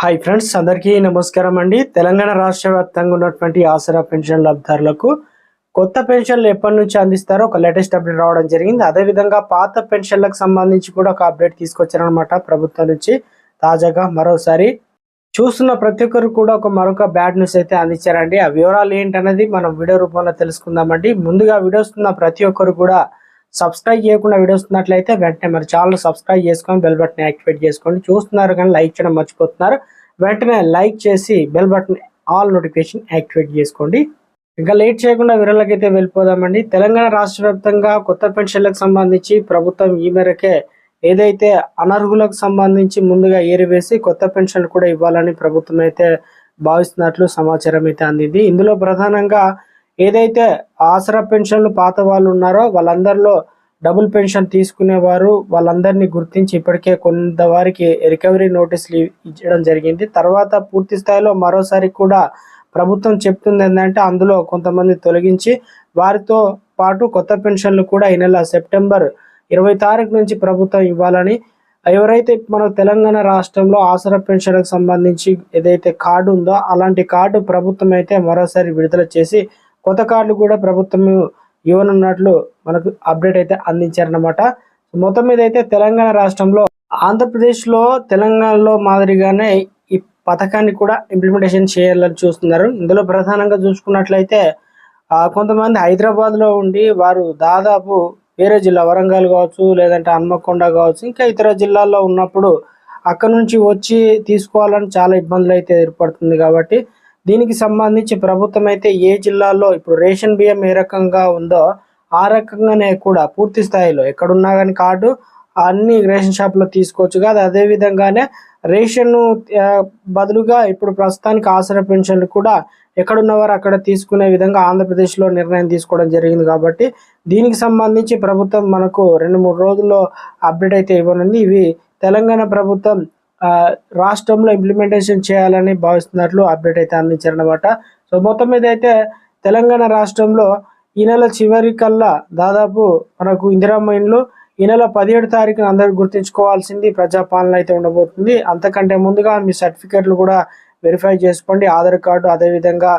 Hi friends అందరికీ నమస్కారం అండి. తెలంగాణ రాష్ట్ర వ్యాప్తంగా ఉన్నటువంటి ఆసరా పెన్షన్ లబ్ధారులకు కొత్త పెన్షన్లు ఎప్పటి నుంచి అందిస్తారో ఒక లేటెస్ట్ అప్డేట్ రావడం జరిగింది. అదేవిధంగా పాత పెన్షన్లకు సంబంధించి కూడా ఒక అప్డేట్ తీసుకొచ్చారనమాట ప్రభుత్వం నుంచి. తాజాగా మరోసారి చూస్తున్న ప్రతి ఒక్కరు కూడా ఒక మరొక బ్యాడ్ న్యూస్ అయితే అందించారండి. ఆ వివరాలు ఏంటనేది మనం వీడియో రూపంలో తెలుసుకుందామండి. ముందుగా వీడియోస్తున్న ప్రతి ఒక్కరు కూడా సబ్స్క్రైబ్ చేయకుండా వీడియోస్ ఉన్నట్లయితే వెంటనే మరి ఛానల్ సబ్స్క్రైబ్ చేసుకొని బెల్ బటన్ యాక్టివేట్ చేసుకోండి. చూస్తున్నారు కానీ లైక్ చేయడం మర్చిపోతున్నారు. వెంటనే లైక్ చేసి bell button all notification activate చేసుకోండి. ఇంకా లేట్ చేయకుండా వివరాలకైతే వెళ్ళిపోదామండి. తెలంగాణ రాష్ట్ర వ్యాప్తంగా కొత్త పెన్షన్లకు సంబంధించి ప్రభుత్వం ఈ మేరకే ఏదైతే అనర్హులకు సంబంధించి ముందుగా ఏరివేసి కొత్త పెన్షన్లు కూడా ఇవ్వాలని ప్రభుత్వం అయితే భావిస్తున్నట్లు సమాచారం అయితే అందింది. ఇందులో ప్రధానంగా ఏదైతే ఆసరా పెన్షన్లు పాత వాళ్ళు ఉన్నారో వాళ్ళందరిలో డబుల్ పెన్షన్ తీసుకునేవారు వాళ్ళందరినీ గుర్తించి ఇప్పటికే కొంతవారికి రికవరీ నోటీసులు ఇచ్చడం జరిగింది. తర్వాత పూర్తి స్థాయిలో మరోసారి కూడా ప్రభుత్వం చెప్తుంది ఏంటంటే అందులో కొంతమంది తొలగించి వారితో పాటు కొత్త పెన్షన్లు కూడా ఈ నెల సెప్టెంబర్ ఇరవై తారీఖు నుంచి ప్రభుత్వం ఇవ్వాలని. ఎవరైతే మన తెలంగాణ రాష్ట్రంలో ఆసరా పెన్షన్లకు సంబంధించి ఏదైతే కార్డు ఉందో అలాంటి కార్డు ప్రభుత్వం అయితే మరోసారి విడుదల చేసి కొత్త కార్డులు కూడా ప్రభుత్వం ఇవ్వనున్నట్లు మనకు అప్డేట్ అయితే అందించారనమాట మొత్తం మీద అయితే తెలంగాణ రాష్ట్రంలో ఆంధ్రప్రదేశ్లో తెలంగాణలో మాదిరిగానే ఈ పథకాన్ని కూడా ఇంప్లిమెంటేషన్ చేయాలని చూస్తున్నారు. ఇందులో ప్రధానంగా చూసుకున్నట్లయితే కొంతమంది హైదరాబాద్లో ఉండి వారు దాదాపు వేరే జిల్లా వరంగల్ కావచ్చు లేదంటే హన్మకొండ కావచ్చు ఇంకా ఇతర జిల్లాల్లో ఉన్నప్పుడు అక్కడ నుంచి వచ్చి తీసుకోవాలని చాలా ఇబ్బందులు అయితే ఏర్పడుతుంది కాబట్టి దీనికి సంబంధించి ప్రభుత్వం అయితే ఏ జిల్లాలో ఇప్పుడు రేషన్ బియ్యం ఏ రకంగా ఉందో ఆ రకంగానే కూడా పూర్తి స్థాయిలో ఎక్కడున్నా కానీ కార్డు అన్ని రేషన్ షాప్లో తీసుకోవచ్చు. కాదు అదే విధంగానే రేషన్ బదులుగా ఇప్పుడు ప్రస్తుతానికి ఆసరా పెన్షన్లు కూడా ఎక్కడున్నవారు అక్కడ తీసుకునే విధంగా ఆంధ్రప్రదేశ్లో నిర్ణయం తీసుకోవడం జరిగింది కాబట్టి దీనికి సంబంధించి ప్రభుత్వం మనకు రెండు మూడు రోజుల్లో అప్డేట్ అయితే ఇవ్వనుంది. ఇవి తెలంగాణ ప్రభుత్వం రాష్ట్రంలో ఇంప్లిమెంటేషన్ చేయాలని భావిస్తున్నట్లు అప్డేట్ అయితే అందించారనమాట సో మొత్తం మీద అయితే తెలంగాణ రాష్ట్రంలో ఈ నెల చివరి కల్లా దాదాపు మనకు ఇందిరామ్మ ఈ నెల పదిహేడు తారీఖున అందరూ గుర్తుంచుకోవాల్సింది ప్రజాపాలన అయితే ఉండబోతుంది. అంతకంటే ముందుగా మీ సర్టిఫికెట్లు కూడా వెరిఫై చేసుకోండి. ఆధార్ కార్డు అదేవిధంగా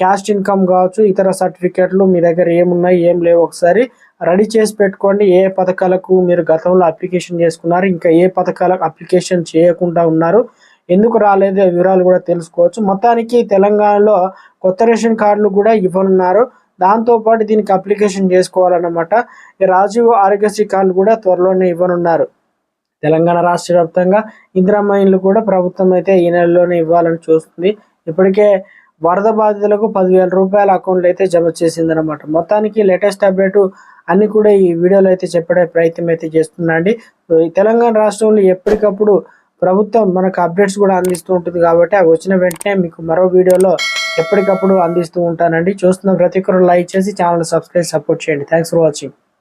క్యాస్ట్ ఇన్కమ్ కావచ్చు ఇతర సర్టిఫికెట్లు మీ దగ్గర ఏమున్నాయి ఏం లేవు ఒకసారి రెడీ చేసి పెట్టుకోండి. ఏ పథకాలకు మీరు గతంలో అప్లికేషన్ చేసుకున్నారు ఇంకా ఏ పథకాలకు అప్లికేషన్ చేయకుండా ఉన్నారు ఎందుకు రాలేదు ఆ వివరాలు కూడా తెలుసుకోవచ్చు. మొత్తానికి తెలంగాణలో కొత్త రేషన్ కార్డులు కూడా ఇవ్వనున్నారు. దాంతోపాటు దీనికి అప్లికేషన్ చేసుకోవాలన్నమాట. రాజీవ్ ఆరోగ్యశ్రీ కార్డులు కూడా త్వరలోనే ఇవ్వనున్నారు. తెలంగాణ రాష్ట్ర వ్యాప్తంగా ఇందిరమ్మ ఇండ్లు కూడా ప్రభుత్వం అయితే ఈ నెలలోనే ఇవ్వాలని చూస్తుంది. ఇప్పటికే వరద బాధితులకు పదివేల రూపాయల అకౌంట్లు అయితే జమ చేసిందనమాట మొత్తానికి లేటెస్ట్ అప్డేట్ అన్ని కూడా ఈ వీడియోలో అయితే చెప్పడే ప్రయత్నం అయితే చేస్తుందండి తెలంగాణ రాష్ట్రంలో ఎప్పటికప్పుడు ప్రభుత్వం మనకు అప్డేట్స్ కూడా అందిస్తూ ఉంటుంది కాబట్టి అవి వచ్చిన వెంటనే మీకు మరో వీడియోలో ఎప్పటికప్పుడు అందిస్తూ ఉంటానండి. చూస్తున్న ప్రతి ఒక్కరు లైక్ చేసి ఛానల్ సబ్స్క్రైబ్ సపోర్ట్ చేయండి. Thanks for watching